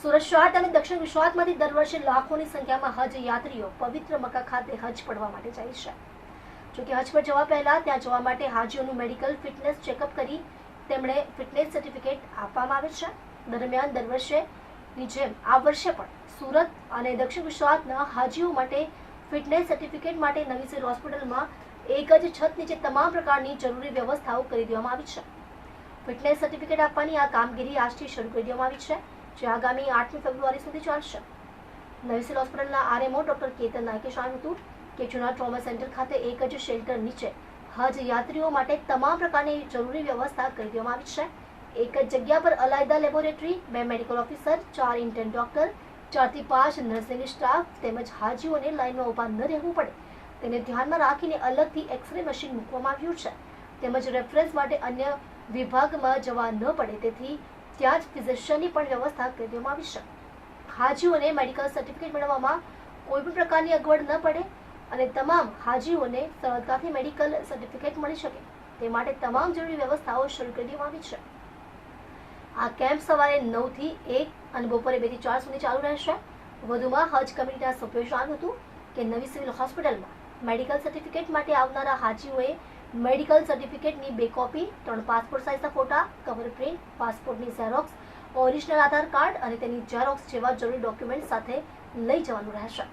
સુરત શહેર અને દક્ષિણ ગુજરાતમાંથી દર વર્ષે લાખોની સંખ્યામાં હજ યાત્રીઓ પવિત્ર મક્કા ખાતે હજ પડવા માટે જાય છે. જોકે હજ પર જવા પહેલા ત્યાં જવા માટે હાજીઓનું મેડિકલ ફિટનેસ ચેકઅપ કરી તેમણે ફિટનેસ સર્ટિફિકેટ આપવામાં આવે છે. દરમિયાન દર વર્ષેની જેમ આ વર્ષે પણ સુરત અને દક્ષિણ ગુજરાતના હાજીઓ માટે ફિટનેસ સર્ટિફિકેટ માટે નવી હોસ્પિટલમાં એક જ છત નીચે તમામ પ્રકારની જરૂરી વ્યવસ્થાઓ કરી દેવામાં આવી છે. ફિટનેસ સર્ટિફિકેટ આપવાની આ કામગીરી આજથી શરૂ કરી દેવામાં આવી છે. જે આગામી આઠમી ફેબ્રુઆરી સુધી ચાલશે. નવી હોસ્પિટલના આરએમઓ ડોક્ટર કેતન નાયકે જણાવ્યું હતું કે જૂના ટ્રોમા સેન્ટર ખાતે એક જ શેલ્ટર નીચે હજ યાત્રીઓ માટે તમામ પ્રકારની જરૂરી વ્યવસ્થા કરી દેવામાં આવી છે. એક જ જગ્યા પર અલાયદા લેબોરેટરી, બે મેડિકલ ઓફિસર, ચાર ઇન્ટર્ન ડોક્ટર, ચારથી પાંચ નર્સિંગ સ્ટાફ તેમજ હાજીઓને લાઇનમાં ઊભા ન રહેવું પડે. તેને ધ્યાનમાં રાખીને અલગથી એક્સરે મશીન મૂકવામાં આવ્યું છે. તેમજ રેફરન્સ માટે અન્ય વિભાગમાં જવા ન પડે, તેથી ત્યાં જ ફિઝિશિયનની પણ વ્યવસ્થા કરી દેવામાં આવી છે. હાજીઓને મેડિકલ સર્ટિફિકેટ મેળવવામાં કોઈ પણ પ્રકારની અગવડ ન પડે અને તમામ હાજીઓને સરળતાથી મેડિકલ સર્ટિફિકેટ મળી શકે. તે માટે તમામ જરૂરી વ્યવસ્થાઓ શરૂ કરી દેવામાં આવી છે. આ કેમ્પ સવારે નવથી એક અને બપોરે બેથી ચાર સુધી ચાલુ રહેશે. વધુમાં હજ કમિટીના સભ્યોએ જણાવ્યું હતું કે નવી સિવિલ હોસ્પિટલમાં મેડિકલ સર્ટિફિકેટ માટે આવનારા હાજીઓએ મેડિકલ સર્ટિફિકેટની બે કોપી ત્રણ પાસપોર્ટ સાઇઝના ફોટા કવર પ્રિન્ટ પાસપોર્ટની ઝેરોક્સ ઓરિજિનલ આધાર કાર્ડ અને તેની ઝેરોક્સ જેવા જરૂરી ડોક્યુમેન્ટ સાથે લઈ જવાનું રહેશે.